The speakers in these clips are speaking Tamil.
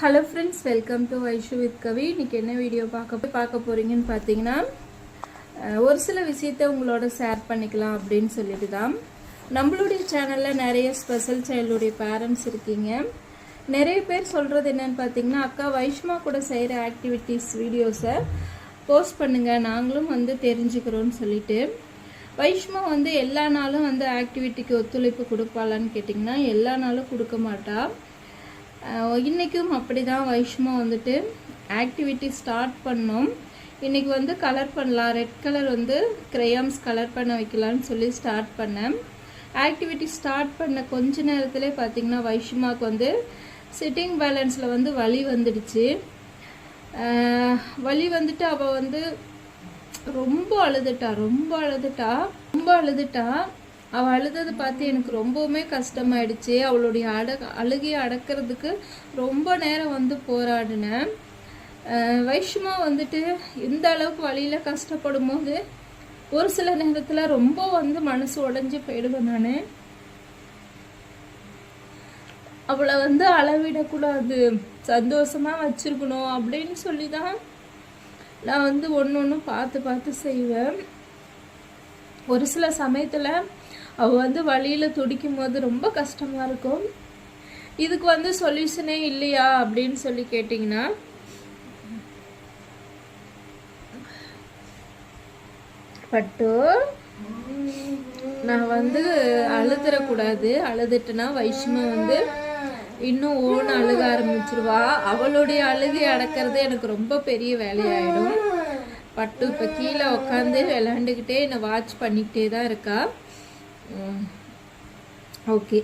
Hello friends welcome to Vaishu with Kavi இன்றைக்கி என்ன வீடியோ பார்க்க பார்க்க போகிறீங்கன்னு பார்த்தீங்கன்னா ஒரு சில விஷயத்த உங்களோட ஷேர் பண்ணிக்கலாம் அப்படின்னு சொல்லிட்டு தான் நம்மளுடைய சேனலில் நிறைய ஸ்பெஷல் சைல்டுடைய பேரண்ட்ஸ் இருக்கீங்க. நிறைய பேர் சொல்கிறது என்னன்னு பார்த்தீங்கன்னா அக்கா வைஷ்மா கூட செய்கிற ஆக்டிவிட்டீஸ் வீடியோஸை போஸ்ட் பண்ணுங்கள் நாங்களும் வந்து தெரிஞ்சுக்கிறோன்னு சொல்லிட்டு. வைஷ்மா வந்து எல்லா நாளும் வந்து ஆக்டிவிட்டிக்கு ஒத்துழைப்பு கொடுப்பாளான்னு கேட்டிங்கன்னா எல்லா நாளும் கொடுக்க மாட்டா. இன்றைக்கும் அப்படி தான் வைஷ்மா வந்துட்டு ஆக்டிவிட்டி ஸ்டார்ட் பண்ணோம். இன்றைக்கி வந்து கலர் பண்ணலாம். ரெட் கலர் வந்து கிரையாம்ஸ் கலர் பண்ண வைக்கலான்னு சொல்லி ஸ்டார்ட் பண்ணேன். ஆக்டிவிட்டி ஸ்டார்ட் பண்ண கொஞ்ச நேரத்திலே பார்த்தீங்கன்னா வைஷ்மாவுக்கு வந்து சிட்டிங் பேலன்ஸில் வந்து வலி வந்துடுச்சு. வலி வந்துட்டு அவள் வந்து ரொம்ப அழுதுட்டா ரொம்ப அழுதுட்டா ரொம்ப அழுதுட்டா. அவள் அழுததை பார்த்து எனக்கு ரொம்பவுமே கஷ்டமாயிடுச்சு. அவளுடைய அட அழுகையை அடக்கிறதுக்கு ரொம்ப நேரம் வந்து போராடினேன் வைஷ்மா வந்துட்டு இந்த அளவுக்கு வழியில் கஷ்டப்படும் போது ஒரு சில நேரத்தில் ரொம்ப வந்து மனசு உடைஞ்சு போயிடுவேன் நான். அவளை வந்து அளவிடக்கூடாது. சந்தோஷமா வச்சிருக்கணும் அப்படின்னு சொல்லி தான் நான் வந்து ஒன்று ஒன்று பார்த்து பார்த்து செய்வேன். ஒரு சில சமயத்தில் அவள் வந்து வழியில் துடிக்கும் போது ரொம்ப கஷ்டமாக இருக்கும். இதுக்கு வந்து சொல்யூஷனே இல்லையா அப்படின்னு சொல்லி கேட்டிங்கன்னா பட்டு நான் வந்து அழுதுறக்கூடாது. அழுதுட்டுனா வைஷ்மா வந்து இன்னும் ஓன அழுக ஆரம்பிச்சிருவா. அவளுடைய அழுகை அடக்கிறது எனக்கு ரொம்ப பெரிய வேலையாயிடும். பட்டு இப்போ கீழே உட்காந்து விளாண்டுக்கிட்டே என்னை வாட்ச் பண்ணிக்கிட்டே தான் இருக்கா. ஓகே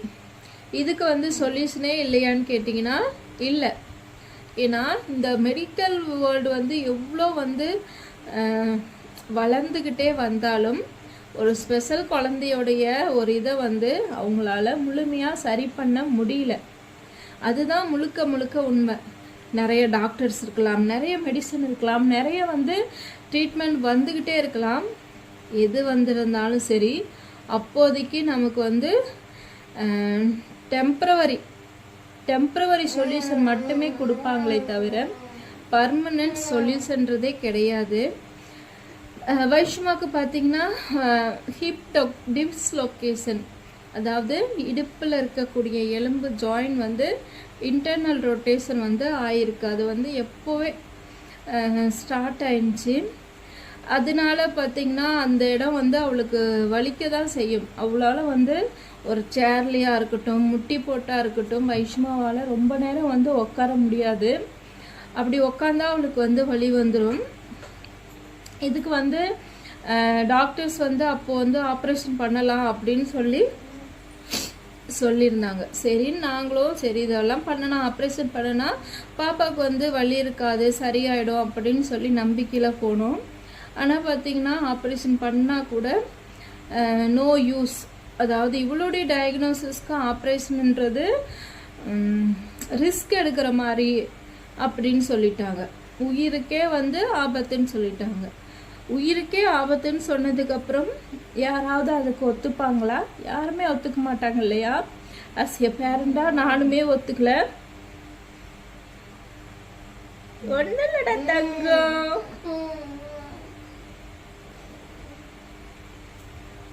இதுக்கு வந்து சொல்யூஷனே இல்லையான்னு கேட்டிங்கன்னா இல்லை. ஏன்னா இந்த மெடிக்கல் வேர்ல்டு வந்து எவ்வளோ வந்து வளர்ந்துக்கிட்டே வந்தாலும் ஒரு ஸ்பெஷல் குழந்தையோடைய ஒரு இதை வந்து அவங்களால முழுமையாக சரி பண்ண முடியல. அதுதான் முழுக்க முழுக்க உண்மை. நிறைய டாக்டர்ஸ் இருக்கலாம் நிறைய மெடிசன் இருக்கலாம் நிறைய வந்து ட்ரீட்மெண்ட் வந்துக்கிட்டே இருக்கலாம். எது வந்திருந்தாலும் சரி அப்போதைக்கு நமக்கு வந்து டெம்ப்ரவரி டெம்ப்ரவரி சொல்யூஷன் மட்டுமே கொடுப்பாங்களே தவிர பர்மனன்ட் சொல்யூஷன்றதே கிடையாது. வைஷ்மாவுக்கு பார்த்தீங்கன்னா ஹிப் டொக் லொக்கேஷன் அதாவது இடுப்பில் இருக்கக்கூடிய எலும்பு ஜாயின் வந்து இன்டர்னல் ரொட்டேஷன் வந்து ஆயிருக்கு. அது வந்து எப்போவே ஸ்டார்ட் ஆயிடுச்சு. அதனால பார்த்தீங்கன்னா அந்த இடம் வந்து அவளுக்கு வலிக்க தான் செய்யும். அவளால் வந்து ஒரு சேர்லையாக இருக்கட்டும் முட்டி போட்டாக இருக்கட்டும் வைஷ்மாவால் ரொம்ப நேரம் வந்து உட்கார முடியாது. அப்படி உக்காந்தா அவளுக்கு வந்து வலி வந்துடும் இதுக்கு வந்து டாக்டர்ஸ் வந்து அப்போது வந்து ஆப்ரேஷன் பண்ணலாம் அப்படின்னு சொல்லி சொல்லியிருந்தாங்க. சரின்னு நாங்களும் சரி இதெல்லாம் பண்ணனா ஆப்ரேஷன் பண்ணனா பாப்பாவுக்கு வந்து வலி இருக்காது சரியாயிடும் அப்படின்னு சொல்லி நம்பிக்கையில் போனோம். ஆனால் பார்த்தீங்கன்னா ஆப்ரேஷன் பண்ணால் கூட நோ யூஸ் அதாவது இவளுடைய டயக்னோசிஸ்க்கு ஆப்ரேஷன்ன்றது ரிஸ்க் எடுக்கிற மாதிரி அப்படின்னு சொல்லிட்டாங்க. உயிருக்கே வந்து ஆபத்துன்னு சொல்லிட்டாங்க. உயிருக்கே ஆபத்துன்னு சொன்னதுக்கப்புறம் யாராவது அதுக்கு ஒத்துப்பாங்களா? யாருமே ஒத்துக்க மாட்டாங்க இல்லையா? அஸ் எ பேரண்டா நானுமே ஒத்துக்கல. ஒன்னுலடா தங்கம்.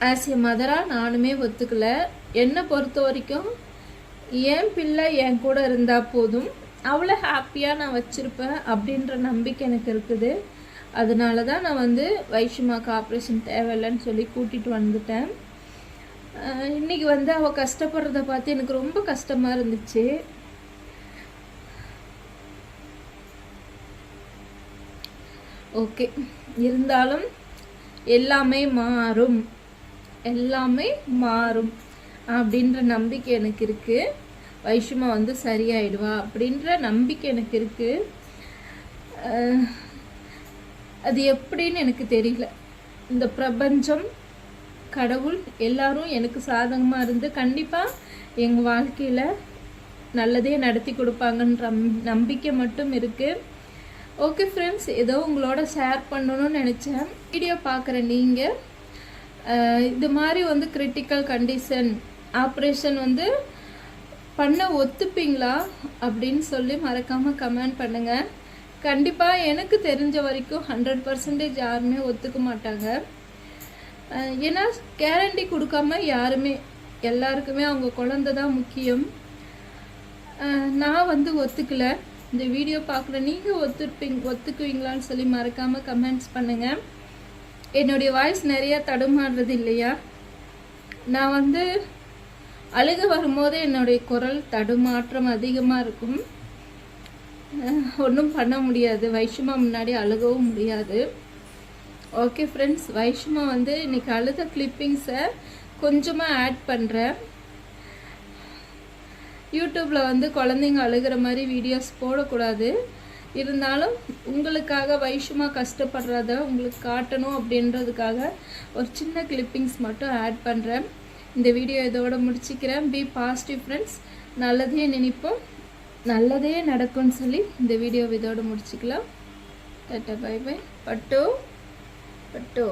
ஆஸ் எ மதராக நானுமே ஒத்துக்கல. என்னை பொறுத்த வரைக்கும் என் பிள்ளை என் கூட இருந்தால் போதும். அவ்வளோ ஹாப்பியாக நான் வச்சுருப்பேன் அப்படின்ற நம்பிக்கை எனக்கு இருக்குது. அதனால தான் நான் வந்து வைஷ்மா ஆப்ரேஷன் தேவையில்லைன்னு சொல்லி கூட்டிகிட்டு வந்துட்டேன். இன்றைக்கி இன்னைக்கு வந்து அவள் கஷ்டப்படுறத பார்த்து எனக்கு ரொம்ப கஷ்டமாக இருந்துச்சு. ஓகே இருந்தாலும் எல்லாமே மாறும். எல்லாமே மாறும் அப்படின்ற நம்பிக்கை எனக்கு இருக்குது வைஷமா வந்து சரியாயிடுவா அப்படின்ற நம்பிக்கை எனக்கு இருக்குது அது எப்படின்னு எனக்கு தெரியல. இந்த பிரபஞ்சம் கடவுள் எல்லாரும் எனக்கு சாதகமாக இருந்து கண்டிப்பாக எங்கள் வாழ்க்கையில் நல்லதே நடத்தி கொடுப்பாங்கன்ற நம்பிக்கை மட்டும் இருக்குது ஓகே ஃப்ரெண்ட்ஸ் ஏதோ உங்களோட ஷேர் பண்ணணும்னு நினச்சேன். வீடியோ பார்க்குற நீங்கள் இது மாதிரி வந்து கிரிட்டிக்கல் கண்டிஷன் ஆப்ரேஷன் வந்து பண்ண ஒத்துப்பீங்களா அப்படின்னு சொல்லி மறக்காமல் கமெண்ட் பண்ணுங்கள் கண்டிப்பாக எனக்கு தெரிஞ்ச வரைக்கும் ஹண்ட்ரட் பர்சன்டேஜ் யாருமே ஒத்துக்க மாட்டாங்க. ஏன்னா கேரண்டி கொடுக்காம யாருமே எல்லாருக்குமே அவங்க குழந்தை தான் முக்கியம். நான் வந்து ஒத்துக்கல. இந்த வீடியோ பார்க்குற நீங்கள் ஒத்துப்பீங்க ஒத்துக்குவீங்களான்னு சொல்லி மறக்காமல் கமெண்ட்ஸ் பண்ணுங்கள் என்னுடைய வாய்ஸ் நிறையா தடுமாறுறது இல்லையா? நான் வந்து அழுக வரும்போது என்னுடைய குரல் தடுமாற்றம் அதிகமாக இருக்கும். ஒன்றும் பண்ண முடியாது. வைஷ்மா முன்னாடி அழுகவும் முடியாது. ஓகே ஃப்ரெண்ட்ஸ் வைஷ்மா வந்து இன்னைக்கு அழுத கிளிப்பிங்ஸை கொஞ்சமாக ஆட் பண்ணுறேன் யூடியூப்பில் வந்து குழந்தைங்க அழுகிற மாதிரி வீடியோஸ் போடக்கூடாது. இருந்தாலும் உங்களுக்காக வைஷுமா கஷ்டப்படுறத உங்களுக்கு காட்டணும் அப்படின்றதுக்காக ஒரு சின்ன கிளிப்பிங்ஸ் மட்டும் ஆட் பண்ணுறேன் இந்த வீடியோ இதோட முடிச்சுக்கிறேன். பி பாசிட்டிவ் ஃப்ரெண்ட்ஸ் நல்லதே நினைப்போம். நல்லதே நடக்கும்னு சொல்லி இந்த வீடியோ இதோட முடிச்சுக்கலாம். டட்டா பை பை பட்டோ பட்டோ.